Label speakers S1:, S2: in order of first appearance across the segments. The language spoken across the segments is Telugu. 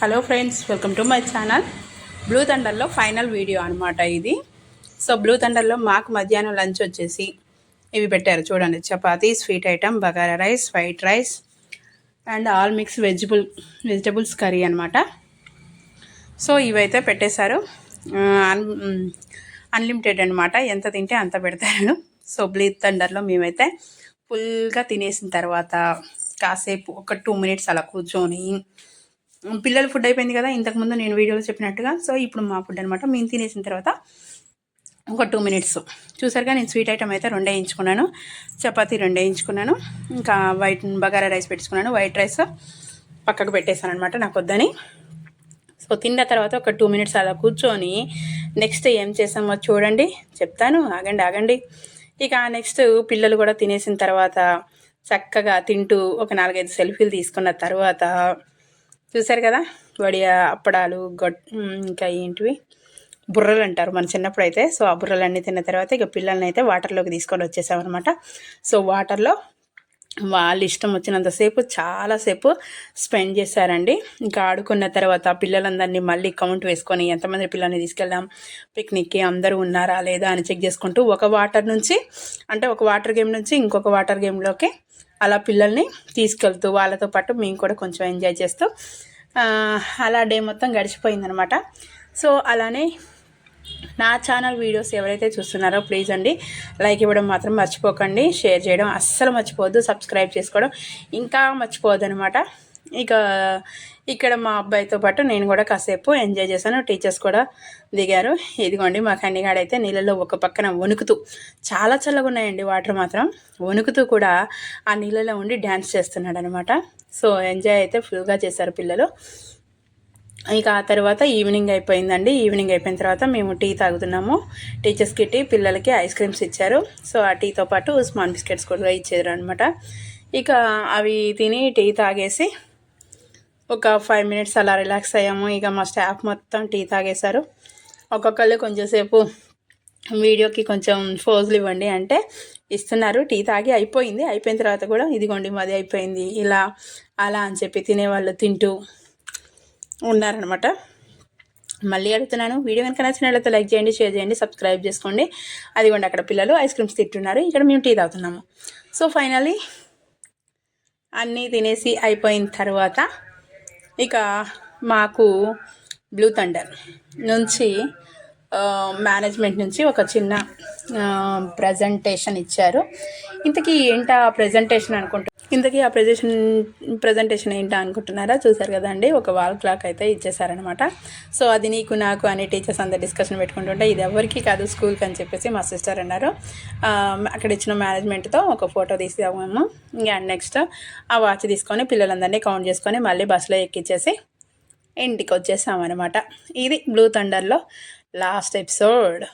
S1: Hello friends welcome to my channel. Blue థండర్లో final video అనమాట ఇది. సో బ్లూ థండర్లో మాకు మధ్యాహ్నం లంచ్ వచ్చేసి ఇవి పెట్టారు చూడండి. Chapati sweet item bagara rice white rice and all mix vegetable vegetables curry అనమాట సో ఇవైతే పెట్టేశారు. అన్లిమిటెడ్ అనమాట ఎంత తింటే అంత పెడతారు. సో బ్లూ థండర్లో మేమైతే ఫుల్గా తినేసిన తర్వాత కాసేపు ఒక టూ మినిట్స్ అలా కూర్చొని పిల్లల ఫుడ్ అయిపోయింది కదా ఇంతకుముందు నేను వీడియోలో చెప్పినట్టుగా. సో ఇప్పుడు మా ఫుడ్ అనమాట మేము తినేసిన తర్వాత ఒక టూ మినిట్స్ చూసారుగా నేను స్వీట్ ఐటమ్ అయితే రెండు వేయించుకున్నాను. చపాతీ రెండు వేయించుకున్నాను. ఇంకా వైట్ బగారా రైస్ పెట్టుకున్నాను. వైట్ రైస్ పక్కకు పెట్టేశాను అనమాట నాకు వద్దని. సో తిన్న తర్వాత ఒక టూ మినిట్స్ అలా కూర్చొని నెక్స్ట్ ఏం చేసామో చూడండి. చెప్తాను. ఆగండి ఆగండి. ఇక నెక్స్ట్ పిల్లలు కూడా తినేసిన తర్వాత చక్కగా తింటూ ఒక నాలుగైదు సెల్ఫీలు తీసుకున్న తర్వాత చూసారు కదా? వడియా అప్పడాలు గొట్ ఇంకా ఏంటివి? బుర్రలు అంటారు మన చిన్నప్పుడు అయితే సో ఆ బుర్రలన్నీ తిన్న తర్వాత ఇక పిల్లల్ని అయితే వాటర్లోకి తీసుకొని వచ్చేసామన్నమాట సో వాటర్లో వాళ్ళు ఇష్టం వచ్చినంతసేపు చాలాసేపు స్పెండ్ చేశారండి. ఇంకా ఆడుకున్న తర్వాత పిల్లలందరినీ మళ్ళీ కౌంట్ వేసుకొని ఎంతమంది పిల్లల్ని తీసుకెళ్దాం పిక్నిక్కి అందరూ ఉన్నారా లేదా అని చెక్ చేసుకుంటూ ఒక వాటర్ నుంచి అంటే ఒక వాటర్ గేమ్ నుంచి ఇంకొక వాటర్ గేమ్లోకి అలా పిల్లల్ని తీసుకెళ్తూ వాళ్ళతో పాటు మేము కూడా కొంచెం ఎంజాయ్ చేస్తూ అలా డే మొత్తం గడిచిపోయిందనమాట. సో అలానే నా ఛానల్ వీడియోస్ ఎవరైతే చూస్తున్నారో ప్లీజ్ అండి లైక్ ఇవ్వడం మాత్రం మర్చిపోకండి షేర్ చేయడం అస్సలు మర్చిపోవద్దు సబ్స్క్రైబ్ చేసుకోవడం ఇంకా మర్చిపోవద్దు అనమాట ఇక ఇక్కడ మా అబ్బాయితో పాటు నేను కూడా కాసేపు ఎంజాయ్ చేశాను. టీచర్స్ కూడా దిగారు. ఇదిగోండి మా కన్నిగాడైతే నీళ్ళలో ఒక పక్కన వణుకుతూ చాలా చల్లగా ఉన్నాయండి వాటర్ మాత్రం. వణుకుతూ కూడా ఆ నీళ్ళలో ఉండి డ్యాన్స్ చేస్తున్నాడు అనమాట సో ఎంజాయ్ అయితే ఫుల్గా చేశారు పిల్లలు. ఇక ఆ తర్వాత ఈవినింగ్ అయిపోయిందండి. ఈవినింగ్ అయిపోయిన తర్వాత మేము టీ తాగుతున్నాము. టీచర్స్కి టీ పిల్లలకి ఐస్ క్రీమ్స్ ఇచ్చారు. సో ఆ టీతో పాటు స్మాన్ బిస్కెట్స్ కూడా ఇచ్చారు అనమాట ఇక అవి తిని టీ తాగేసి ఒక ఫైవ్ మినిట్స్ అలా రిలాక్స్ అయ్యాము. ఇక మా స్టాఫ్ మొత్తం టీ తాగేశారు. ఒక్కొక్కళ్ళు కొంచెంసేపు వీడియోకి కొంచెం ఫోజులు ఇవ్వండి అంటే ఇస్తున్నారు. టీ తాగి అయిపోయింది. అయిపోయిన తర్వాత కూడా ఇదిగోండి మాది అయిపోయింది. ఇలా అలా అని చెప్పి తినేవాళ్ళు తింటూ ఉన్నారనమాట మళ్ళీ అడుగుతున్నాను. వీడియో కనుక నచ్చినట్లయితే లైక్ చేయండి షేర్ చేయండి సబ్స్క్రైబ్ చేసుకోండి. అదిగోండి అక్కడ పిల్లలు ఐస్ క్రీమ్స్ తింటున్నారు. ఇక్కడ మేము టీ తాగుతున్నాము. సో ఫైనలీ అన్నీ తినేసి అయిపోయిన తర్వాత ఇక మాకు బ్లూ థండర్ నుంచి మేనేజ్మెంట్ నుంచి ఒక చిన్న ప్రజెంటేషన్ ఇచ్చారు. ఇంతకీ ఏంటా ప్రజెంటేషన్ అనుకుంటా ఇంతకీ ఆ ప్రజెషన్ ప్రజెంటేషన్ ఏంటా అనుకుంటున్నారా? చూసారు కదండి ఒక వాల్ క్లాక్ అయితే ఇచ్చేసారనమాట సో అది నీకు నాకు అని టీచర్స్ అందరు డిస్కషన్ పెట్టుకుంటుంటే ఇది ఎవరికి కాదు స్కూల్కి అని చెప్పేసి మా సిస్టర్ అన్నారు. అక్కడ ఇచ్చిన మేనేజ్మెంట్తో ఒక ఫోటో తీసాము ఇంకా నెక్స్ట్ ఆ వాచ్ తీసుకొని పిల్లలందరినీ కౌంట్ చేసుకొని మళ్ళీ బస్సులో ఎక్కించేసి ఇంటికి వచ్చేసామన్నమాట. ఇది బ్లూ థండర్లో లాస్ట్ ఎపిసోడ్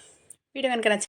S1: వీడియో కనుక